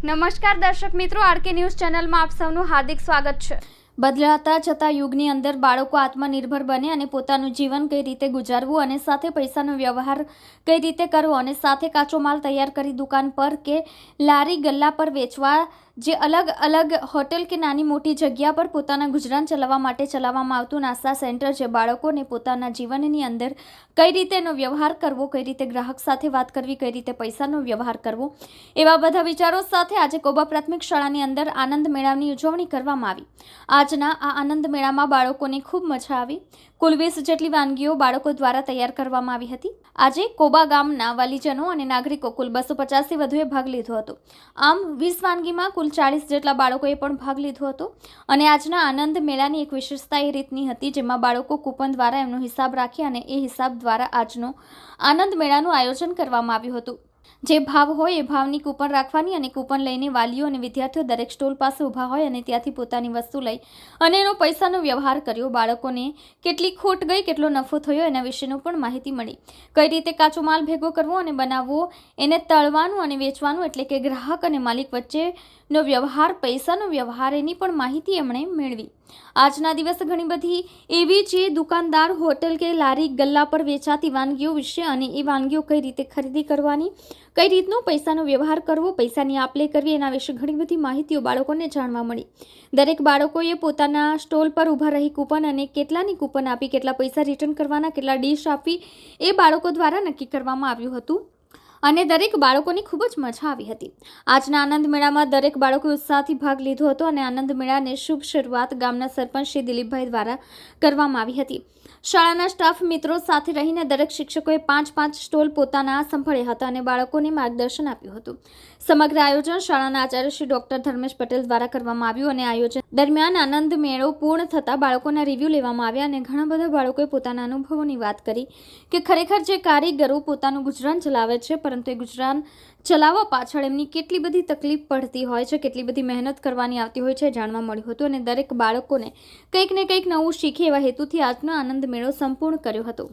નમસ્કાર દર્શક મિત્રો, આરકે ન્યૂઝ ચેનલમાં આપ સૌનું હાર્દિક સ્વાગત છે. બદલાતા જતા યુગની અંદર બાળકો આત્મનિર્ભર બને અને પોતાનું જીવન કઈ રીતે ગુજારવું અને સાથે પૈસાનો વ્યવહાર કઈ રીતે કરવો અને સાથે કાચો માલ તૈયાર કરી દુકાન પર કે લારી ગલ્લા પર વેચવા જે અલગ અલગ હોટેલ કે નાની મોટી જગ્યા પર પોતાના ગુજરાન ચલાવવા માટે ચલાવવામાં આવતું નાસ્તા સેન્ટર જે બાળકોને પોતાના જીવનની અંદર કઈ રીતેનો વ્યવહાર કરવો, કઈ રીતે ગ્રાહક સાથે વાત કરવી, કઈ રીતે પૈસાનો વ્યવહાર કરવો, એવા બધા વિચારો સાથે આજે કોબા પ્રાથમિક શાળાની અંદર આનંદ મેળાની ઉજવણી કરવામાં આવી. આજના આ આનંદ મેળામાં બાળકોને ખૂબ મજા આવી. કુલ વીસ જેટલી વાનગીઓ બાળકો દ્વારા તૈયાર કરવામાં આવી હતી. આજે કોબા ગામના વાલીજનો અને નાગરિકો કુલ બસો પચાસથી વધુએ ભાગ લીધો હતો. આમ, વીસ વાનગીમાં કુલ ચાળીસ જેટલા બાળકોએ પણ ભાગ લીધો હતો. અને આજના આનંદ મેળાની એક વિશેષતા એ રીતની હતી, જેમાં બાળકો કૂપન દ્વારા એમનો હિસાબ રાખી અને એ હિસાબ દ્વારા આજનો આનંદ મેળાનું આયોજન કરવામાં આવ્યું હતું. જે ભાવ હોય એ ભાવની કૂપન રાખવાની અને કૂપન લઈને વાલીઓ અને વિદ્યાર્થીઓ દરેક સ્ટોલ પાસે ઊભા હોય અને ત્યાંથી પોતાની વસ્તુ લઈ અને એનો પૈસાનો વ્યવહાર કર્યો. બાળકોને કેટલી ખોટ ગઈ, કેટલો નફો થયો એના વિશેનું પણ માહિતી મળી. કઈ રીતે કાચો માલ ભેગો કરવો અને બનાવવો, એને તળવાનું અને વેચવાનું એટલે કે ગ્રાહક અને માલિક વચ્ચેનો વ્યવહાર, પૈસાનો વ્યવહાર, એની પણ માહિતી એમણે મેળવી. આજના દિવસે ઘણી બધી એવી જે દુકાનદાર, હોટલ કે લારી, ગલ્લા પર વેચાતી વાનગીઓ વિશે અને એ વાનગીઓ કઈ રીતે ખરીદી કરવાની, કઈ રીતનો પૈસાનો વ્યવહાર કરવો, પૈસાની આપ લે કરવી, એના વિશે ઘણી બધી માહિતીઓ બાળકોને જાણવા મળી. દરેક બાળકોએ પોતાના સ્ટોલ પર ઊભા રહી કૂપન અને કેટલાની કૂપન આપી, કેટલા પૈસા રિટર્ન કરવાના, કેટલા ડીશ આપી એ બાળકો દ્વારા નક્કી કરવામાં આવ્યું હતું. અને દરેક બાળકોની ખૂબ જ મજા આવી હતી. આજના આનંદ મેળામાં દરેક બાળકોએ ઉત્સાહથી ભાગ લીધો હતો અને આનંદ મેળાને શુભ શરૂઆત ગામના સરપંચ શ્રી દિલીપભાઈ દ્વારા કરવામાં આવી હતી. શાળાના સ્ટાફ મિત્રો સાથે રહીને દરેક શિક્ષકોએ પાંચ પાંચ સ્ટોલ પોતાના સંભાળ્યા હતા અને બાળકોને માર્ગદર્શન આપ્યું હતું. સમગ્ર આયોજન શાળાના આચાર્ય શ્રી ડોક્ટર ધર્મેશ પટેલ દ્વારા કરવામાં આવ્યું અને આયોજન દરમિયાન આનંદ મેળો પૂર્ણ થતાં બાળકોના રિવ્યૂ લેવામાં આવ્યા અને ઘણા બધા બાળકોએ પોતાના અનુભવોની વાત કરી કે ખરેખર જે કારીગરો પોતાનું ગુજરાન ચલાવે છે પરંતુ એ ગુજરાન ચલાવવા પાછળ એમની કેટલી બધી તકલીફ પડતી હોય છે, કેટલી બધી મહેનત કરવાની આવતી હોય છે જાણવા મળ્યું હતું અને દરેક બાળકોને કંઈક ને કંઈક નવું શીખે એવા હેતુથી આજનો આનંદ મેળો સંપૂર્ણ કર્યો હતો.